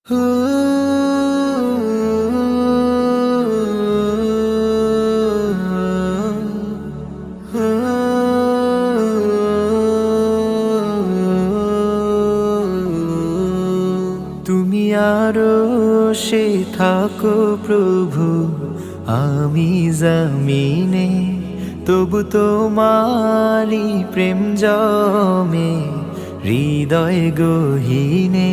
তুমি আরও সে থাকো প্রভু আমি জমিনে তবু তোমারি প্রেম জমে হৃদয় গহীনে।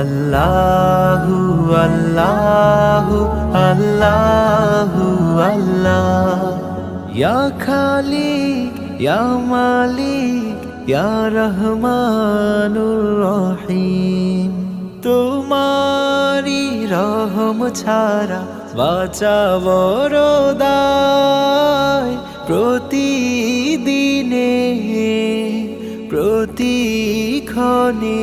আল্লাহু আল্লাহু আল্লাহু আল্লাহ। ইয়া খালিক, ইয়া মালিক, ইয়া রহমানুর রহিম। তোমারি রহম ছাড়া বাঁচা বড় দায় প্রতিদিনে, প্রতিক্ষণে।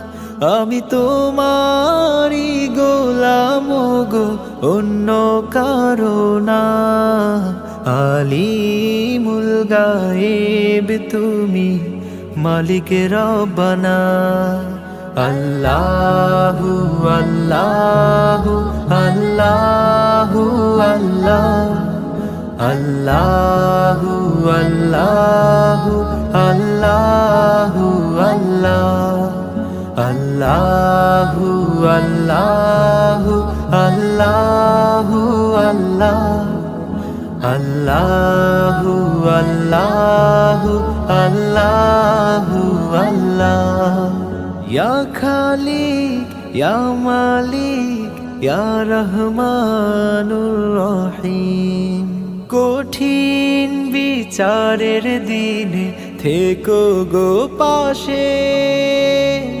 আমি তোমারি গোলাম গো, অন্য কারণা আলিমুল গায়েব তুমি মালিক রব্বানা। আল্লাহু আল্লাহু আল্লাহু আল্লাহ। আল্লাহু আল্লাহু আল্লাহু আল্লাহ। আল্লাহু আল্লাহু আল্লাহু আল্লাহ আল্লাহু আল্লাহু আল্লাহু আল্লাহ ইয়া খালিক, ইয়া মালিক, ইয়া রহমানুর রহিম। কঠিন বিচারের দিনে থেকো গো পাশে।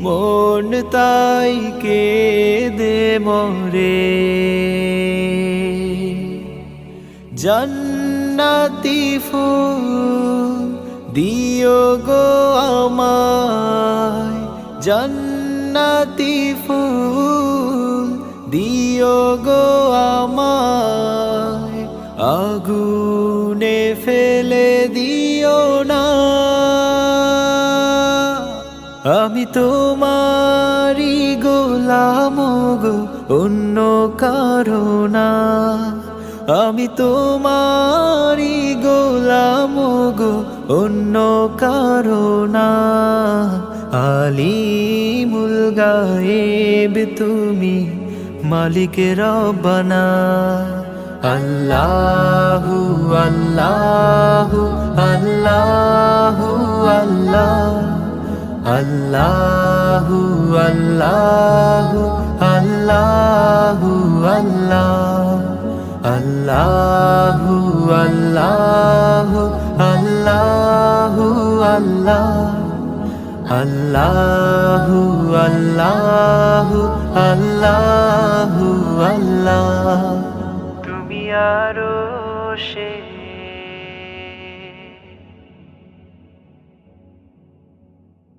মন তাই কে দে মরে। জন্নতি ফুল দিও গো আমায়। জন্নতি ফুল দিও গো আমায়। আমি তোমারি গোলাম গো, অন্য কারণা আমি তোমারই গোলাম গো, অন্য কারণা আলিমুল গায়েব তুমি মালিক রব্বানা। আল্লাহু আল্লাহু আল্লাহু। আল্লাহু আল্লাহু আল্লাহু আল্লাহ, আল্লাহু আল্লাহু আল্লাহু আল্লাহ, আল্লাহু আল্লাহু আল্লাহু আল্লাহ। তুমি আরও সে